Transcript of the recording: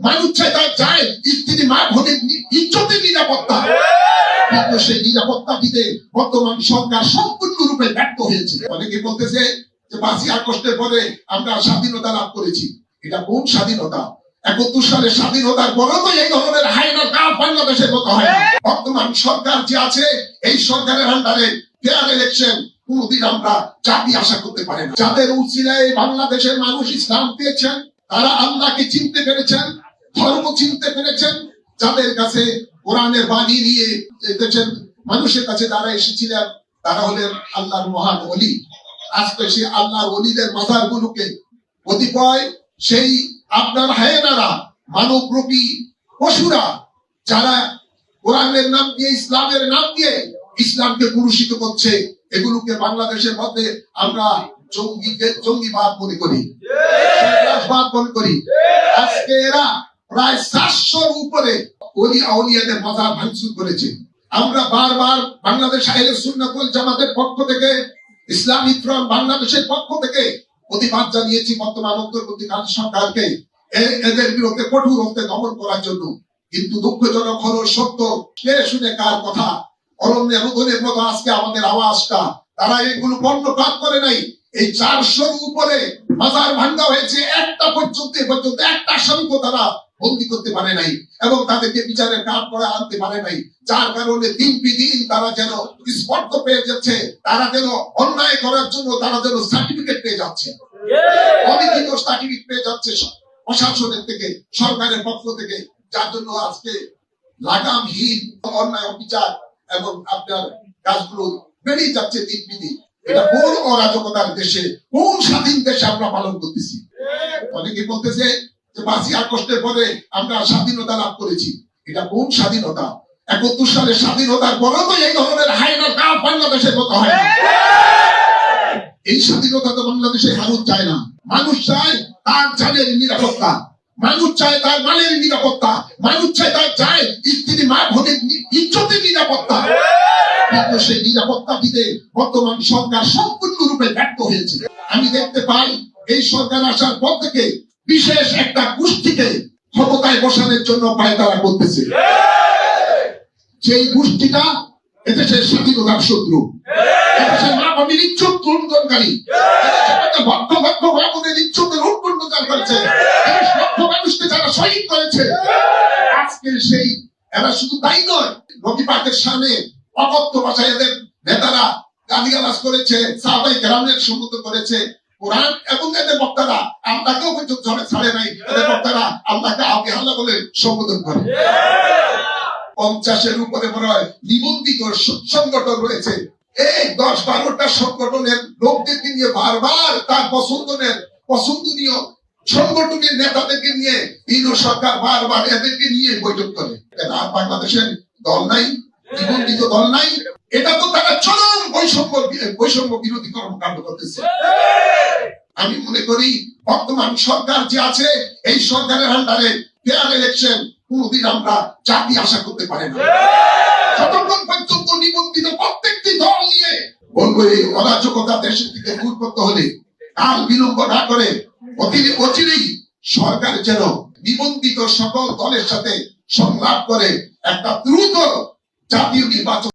মানুষ চায় তার যায় স্ত্রী, মা নি- ইজ্জতের নিরাপত্তা। কিন্তু সেই নিরাপত্তা দিতে বর্তমান সরকার সম্পূর্ণরূপে ব্যর্থ হয়েছে। অনেকে বলতেছে যে পাঁচই আগস্টের পরে আমরা স্বাধীনতা লাভ করেছি। এটা কোন স্বাধীনতা? সালে স্বাধীনতার পরেও তো এই ধরনের হাইনার কাজ বাংলাদেশের মতো হয় বর্তমান সরকার যে আছে, এই সরকারের আন্ডারে ফেয়ার ইলেকশন কোনদিন আমরা চাকরি আশা করতে পারি না। যাদের উচিলায় বাংলাদেশের মানুষ ইসলাম পেয়েছেন তারা আল্লাহকে চিনতে পেরেছেন, ধর্ম চিনতে পেরেছেন, যাদের কাছে কোরআনের বাণী নিয়ে দেশের মানুষের কাছে যারা এসেছিলেন, তারা হলেন আল্লাহর মহান অলি আজকে সেই আল্লাহর অলিদের মাথার গুলোকে কতিপয় সেই আপনার হায়নারা মানবরূপী পশুরা, যারা কোরআনের নাম দিয়ে, ইসলামের নাম দিয়ে ইসলামকে পুরুষিত করছে, এগুলোকে বাংলাদেশের মধ্যে আমরা জঙ্গি জঙ্গিবাদ মনে করি। মনে করি। আজকে এরা প্রায় চারশোর উপরে অলি আউলিয়াদের ভাঙচুর করেছে। আমরা বারবার বাংলাদেশ আহলে সুন্নাতুল জামাতের পক্ষ থেকে, ইসলামী ফ্রন্ট বাংলাদেশের পক্ষ থেকে প্রতিবাদ জানিয়েছি বর্তমান অন্তর্বর্তীকালীন সরকারকে এদের বিরুদ্ধে কঠোর হতে দমন করার জন্য। কিন্তু দুঃখজনক হলো, সত্য, কে শুনে কার কথা? অরণ্যের রোধনের মতো আজকে আমাদের আওয়াজটা। তারা এগুলো কর্ণপাত করে নাই। এই চারশোর উপরে বাজার ভাঙ্গা হয়েছে, একটা পর্যন্ত পর্যন্ত একটা আসামিকে তারা বন্দি করতে পারে নাই এবং তাদেরকে বিচারের কাঠ করে আনতে পারে নাই। যার কারণে দিন দিন তারা যেন স্পর্ধ পেয়ে যাচ্ছে, তারা যেন অন্যায় করার জন্য তারা যেন সার্টিফিকেট পেয়ে যাচ্ছে। অলিখিত সার্টিফিকেট পেয়ে যাচ্ছে প্রশাসনের থেকে, সরকারের পক্ষ থেকে, যার জন্য আজকে লাগামহীন অন্যায় অবিচার এবং আপনার কাজগুলো বেড়েই যাচ্ছে দিন দিন। এটা কোন অরাজকতার দেশে, কোন স্বাধীন দেশে আমরা পালন করতেছি? অনেকে বলতেছে যে পাঁচই আগস্টের পরে আমরা স্বাধীনতা লাভ করেছি। এটা কোন স্বাধীনতা? একাত্তর সালে স্বাধীনতার পরেও তো এই ধরনের হাইনার কাজ বাংলাদেশের মতো হয় এই স্বাধীনতা তো বাংলাদেশে মানুষ চায় না। মানুষ চায় তার জানের নিরাপত্তা। মানুষ চায় তার মালের নিরাপত্তা। মানুষ চায় তার চায় স্ত্রী মা নি- ইজ্জতের নিরাপত্তা। কিন্তু সেই নিরাপত্তা দিতে বর্তমান সরকার সম্পূর্ণরূপে ব্যর্থ হয়েছে। আমি দেখতে পাই, এই সরকার আসার পর থেকে বিশেষ একটা গোষ্ঠীকে ক্ষমতায় বসানোর জন্য পায়তারা করতেছে। সেই গোষ্ঠীটা এদেশের স্বাধীনতার শত্রু। এদেশের মা বাবির ইজ্জত লুণ্ঠনকারী ভক্ত ভক্ত ভাবনের শহীদ করেছে, আজকে সেই, এরা শুধু তাই নয় নবী পাকের সামনে অকথ্য ভাষায় এদের নেতারা গালিগালাজ করেছে, সাহাবাই গ্রামের সম্মত করেছে। এবং সংগঠনের লোকদেরকে নিয়ে বারবার তার পছন্দনের, পছন্দনীয় সংগঠনের নেতাদেরকে নিয়ে ইনো সরকার বারবার এদেরকে নিয়ে বৈঠক করে। বাংলাদেশের দল নাই নিবন্ধিত দল নাই। এটা তো তারা চরম বৈষম্য বৈষম্য বিরোধী কর্মকাণ্ড করতেছে। আমি মনে করি, বর্তমান সরকার যে আছে, এই সরকারের আন্ডারে ফেয়ার ইলেকশন কোনদিন আমরা চাকরি আশা করতে পারি না। যতক্ষণ পর্যন্ত নিবন্ধিত প্রত্যেকটি দল নিয়ে বলব এই অরাজকতা দেশের থেকে দূর করতে হলে কাল বিলম্ব না করে অচিরেই সরকার যেন নিবন্ধিত সকল দলের সাথে সংলাপ করে একটা দ্রুত জাতীয় নির্বাচন